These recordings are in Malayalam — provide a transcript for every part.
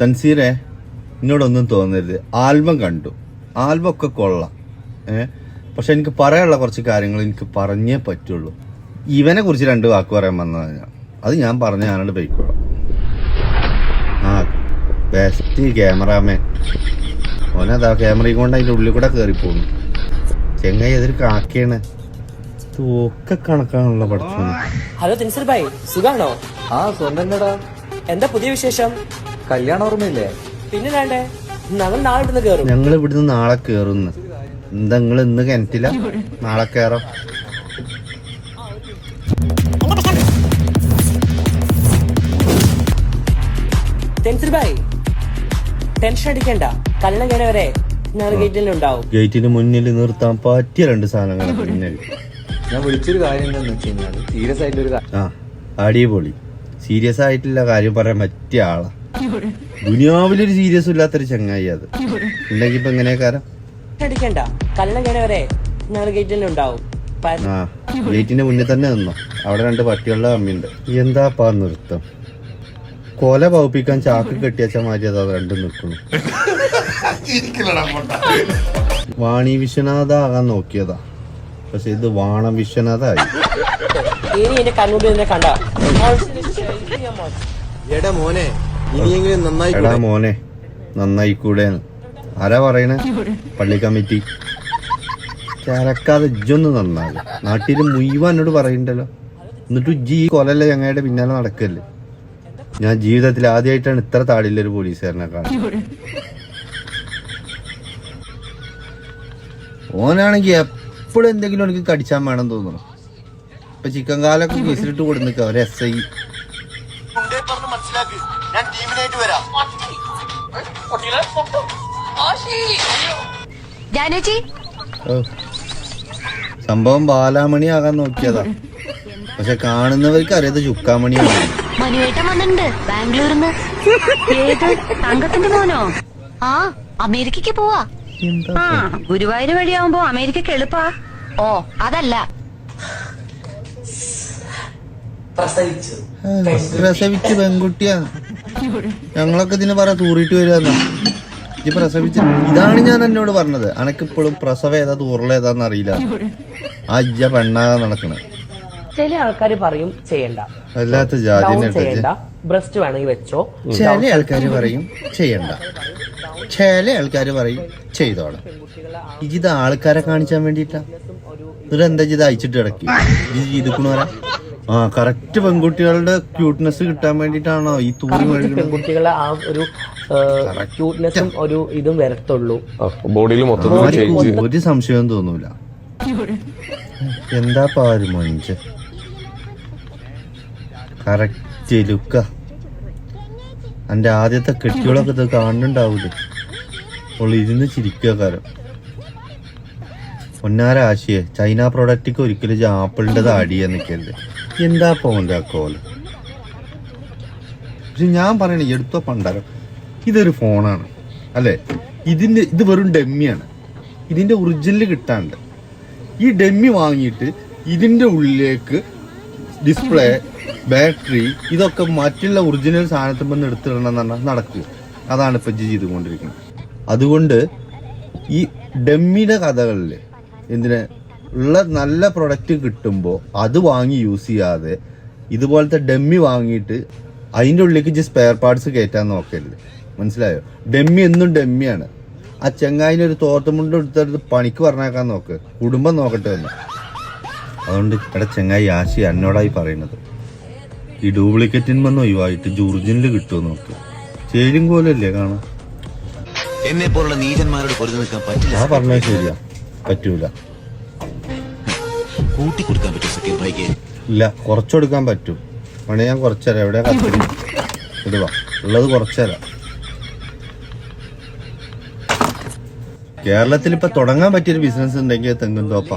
തൻസീറെ എന്നോടൊന്നും തോന്നരുത്. ആൽബം കണ്ടു. ആൽബം ഒക്കെ കൊള്ളാം. ഏ? പക്ഷെ എനിക്ക് പറയാനുള്ള കുറച്ച് കാര്യങ്ങൾ എനിക്ക് പറഞ്ഞേ പറ്റുള്ളൂ. ഇവനെ കുറിച്ച് രണ്ട് വാക്ക് പറയാൻ വന്നതാണ് ഞാൻ. അത് ഞാൻ പറഞ്ഞ ഞാനോട് പോയിക്കോളാം. ആ ബെസ്റ്റ് ക്യാമറാമാൻ ഓനതാ ക്യാമറയും കൊണ്ട് അതിന്റെ ഉള്ളിൽ കൂടെ കയറി പോകുന്നു ചെങ്ങായി അതൊരു കാക്കയാണ്. തൂക്ക കണക്കാണുള്ള പഠിച്ചു ഹലോ തിൻസർ ഭായ്. സുഖാണോ? ആ സ്വന്തം എന്താ പുതിയ വിശേഷം? കല്യാണം ഓർമ്മയില്ലേ? പിന്നെ വേണ്ടേ? ഞങ്ങൾ നാളെ ഇവിടുന്ന് കയറും ഞങ്ങൾ ഇവിടുന്ന് നാളെ കേറുന്നു എന്താ നിങ്ങൾ ഇന്ന് കിണറ്റില്ല നാളെ കേറാം. ഭായ് ടെൻഷൻ അടിക്കണ്ട. ഞങ്ങൾ ഗേറ്റിന് മുന്നിൽ നിർത്താൻ പറ്റിയ രണ്ട് സാധനങ്ങൾ മുന്നിൽ. ഞാൻ വിളിച്ചൊരു കാര്യം എന്താന്ന് വെച്ച് കഴിഞ്ഞാൽ സീരിയസ് ആ അടിപൊളി. സീരിയസ് ആയിട്ടില്ല കാര്യം പറയാൻ പറ്റിയ ആളാ. ദുനിയാവിലൊരു സീരിയസ് ഇല്ലാത്തൊരു ചങ്ങായി അത്. ഉണ്ടെങ്കി ഇപ്പൊ എങ്ങനെയാ കാരം? അടിക്കണ്ട കല്യാണം കഴിഞ്ഞ വരെ ഞങ്ങൾ ഗേറ്റിൽ ഉണ്ടാവും. ആ ഗേറ്റിന്റെ മുന്നിൽ തന്നെ നിന്നോ? അവിടെ രണ്ട് പട്ടികളുടെ അമ്മയുണ്ട് എന്താപ്പാ നൃത്തം? കൊല പൗപ്പിക്കാൻ ചാക്ക് കെട്ടിയച്ച മാറ്റി അതാ രണ്ടും നിൽക്കുന്നു. വാണി വിശ്വനാഥ ആകാൻ നോക്കിയതാ. പക്ഷെ ഇത് വാണ ഇനി എന്റെ കണ്ണൂരിൽ നിന്നെ കണ്ട. എടാ മോനെ ഇനിയെങ്കിലും നന്നായി എടാ മോനെ നന്നായി കൂടെ. ആരാ പറയണേ? പള്ളി കമ്മിറ്റി. ചരക്കാതെ ഇജ്ജൊന്ന് നന്നാകും നാട്ടിൽ മുഴുവൻ എന്നോട് പറയണ്ടല്ലോ. എന്നിട്ട് ജി ഈ കൊലല്ല ഞങ്ങളുടെ പിന്നാലെ നടക്കല്ലേ? ഞാൻ ജീവിതത്തിൽ ആദ്യമായിട്ടാണ് ഇത്ര താടില്ല ഒരു പോലീസുകാരനെ കാണുന്നത്. ഓനാണെങ്കിൽ എപ്പോഴും എന്തെങ്കിലും എനിക്ക് കടിച്ചാൻ വേണം തോന്നുന്നു. ഇപ്പൊ ചിക്കൻ കാലൊക്കെ കേസിലിട്ട് കൊടുന്നിക്ക ഒരു എസ് ഐ. മനസ്സിലാക്ക് ഞാൻ ടീമിനായിട്ട് വരാം. സംഭവം ബാലാമണി ആകാൻ നോക്കിയതാ. പക്ഷെ കാണുന്നവർക്ക് അറിയാതെ ചുക്കാമണിയാണ്. മനുവേട്ടൻ വന്നിട്ടുണ്ട് ബാംഗ്ലൂരിന്ന്. ഏത്? തങ്കത്തിന്റെ മോനോ? ആ അമേരിക്കക്ക് പോവാ. ആ ഗുരുവായൂർ വഴിയാവുമ്പോ അമേരിക്കക്ക് എളുപ്പാ. ഓ അതല്ല. പ്രസവിച്ചു. പ്രസവിച്ച് പെൺകുട്ടിയാണ് ഞങ്ങളൊക്കെ ഇതിന് പറ തൂറിട്ട് വരുന്ന ഇത് പ്രസവിച്ച. ഇതാണ് ഞാൻ എന്നോട് പറഞ്ഞത്. അനക്കിപ്പോഴും പ്രസവ ഏതാ തൂറല ഏതാന്ന് അറിയില്ല. ആ പെണ്ണാ നടക്കണത് ചില ആൾക്കാർ പറയും ചെയ്യണ്ട. അല്ലാത്ത ജാതി ചെയ്യണ്ട. ബ്രസ്റ്റ് വേണമെങ്കിൽ വെച്ചോ. ചില ആൾക്കാർ പറയും ചെയ്യണ്ട. ചില ആൾക്കാർ പറയും ചെയ്തോളാം. ഇത് ആൾക്കാരെ കാണിച്ചാൻ വേണ്ടിട്ടാ എന്നിട്ട് എന്താ ഇത് അയച്ചിട്ട് കിടക്കി? ഇത് ചെയ്തിക്കണോരാ ആ കറക്റ്റ് പെൺകുട്ടികളുടെ ക്യൂട്ട്നെസ് കിട്ടാൻ വേണ്ടിട്ടാണോ ഈ തൂറി പെൺകുട്ടികളെ ആ ഒരു ക്യൂട്ട്നെസ്സും ഒരു ഇതും വരത്തുള്ളൂ. ബോഡിയിൽ മൊത്തം ഒരു സംശയവും തോന്നൂല. എന്താ പാര് മൊഞ്ച്? കറക്റ്റ് ലുക്ക എന്റെ ആദ്യത്തെ കെട്ടികളൊക്കെ ഇത് കാണുന്നുണ്ടാവൂലേ? ഓൾ ഇരുന്ന് ചിരിക്കുക കാരം. പൊന്നാരാശിയെ ചൈന പ്രോഡക്റ്റിക്ക് ഒരിക്കലും ആപ്പിളിന്റെത് അടിയാ നിൽക്കരുത് എന്താ ആ കോൽ? പക്ഷെ ഞാൻ പറയണ എടുത്തോ പണ്ടാരം ഇതൊരു ഫോണാണ് അല്ലേ? ഇതിന്റെ ഇത് വെറും ഡെമ്മിയാണ്. ഇതിന്റെ ഒറിജിനൽ കിട്ടാണ്ട്. ഈ ഡെമ്മി വാങ്ങിയിട്ട് ഇതിന്റെ ഉള്ളിലേക്ക് ഡിസ്പ്ലേ ബാറ്ററി ഇതൊക്കെ മറ്റുള്ള ഒറിജിനൽ സാധനത്തിൽ നിന്ന് എടുത്തിടണം എന്ന് പറഞ്ഞാൽ നടക്കുക. അതാണ് ഇപ്പൊ ജി ചെയ്തുകൊണ്ടിരിക്കുന്നത്. അതുകൊണ്ട് ഈ ഡെമ്മിയുടെ കഥകളിൽ എന്തിന് ഉള്ള നല്ല പ്രൊഡക്റ്റ് കിട്ടുമ്പോൾ അത് വാങ്ങി യൂസ് ചെയ്യാതെ ഇതുപോലത്തെ ഡെമ്മി വാങ്ങിയിട്ട് അതിന്റെ ഉള്ളിലേക്ക് ജസ്റ്റ് സ്പെയർ പാർട്സ് കയറ്റാൻ നോക്കരുത്. മനസ്സിലായോ? ഡെമ്മി എന്നും ഡെമ്മിയാണ്. ആ ചെങ്ങായിന് ഒരു തോട്ടമുണ്ട് എടുത്തെടുത്ത് പണിക്ക് പറഞ്ഞേക്കാൻ നോക്ക്. കുടുംബം നോക്കട്ടെ എന്ന് അതുകൊണ്ട് ഇവിടെ ചെങ്ങായി ആശി എന്നോടായി പറയുന്നത്. ഈ ഡ്യൂപ്ലിക്കേറ്റിന് വന്ന് ഒഴിവായിട്ട് ജോർജിനിൽ കിട്ടുമോ നോക്ക്. ചേരും പോലല്ലേ കാണാം. എന്നെ പോലുള്ള നീചന്മാരോട് പൊരുതി നിൽക്കാൻ പറ്റില്ല. ആ പറഞ്ഞാൽ ശരിയാ. പറ്റൂല. കൂട്ടി കൊടുക്കാൻ പറ്റും സക്കീർ ഭായിക്ക്? ഇല്ല കുറച്ചെടുക്കാൻ പറ്റും. പണി ഞാൻ കുറച്ചുതരാം. എവിടെ ഇടുക ഉള്ളത് കുറച്ചുതരാം. കേരളത്തിൽ ഇപ്പൊ തുടങ്ങാൻ പറ്റിയൊരു ബിസിനസ് ഉണ്ടെങ്കിൽ തെങ്ങും തോപ്പ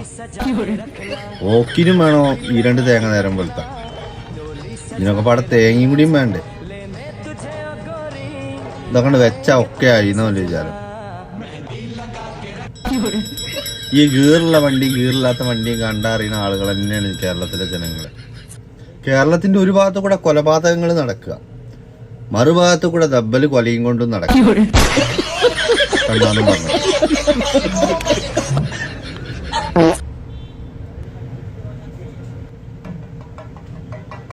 ഓക്കിനും വേണോ ഈ രണ്ട് തേങ്ങ നേരം പോലത്തെ ഇതിനൊക്കെ പാടെ തേങ്ങയും കൂടിയും വേണ്ടേ? ഇതൊക്കെ വെച്ചാ ഒക്കെ ആയി എന്നല്ലേ വിചാരം. ഈ ഗീറുള്ള വണ്ടി ഗീറില്ലാത്ത വണ്ടിയും കണ്ടറിയുന്ന ആളുകൾ തന്നെയാണ് കേരളത്തിലെ ജനങ്ങൾ കേരളത്തിന്റെ ഒരു ഭാഗത്ത് കൂടെ കൊലപാതകങ്ങൾ നടക്കുക. മറുഭാഗത്ത് കൂടെ ദബ്ബൽ കൊലയും കൊണ്ടും നടക്കും എന്നാലും പറഞ്ഞു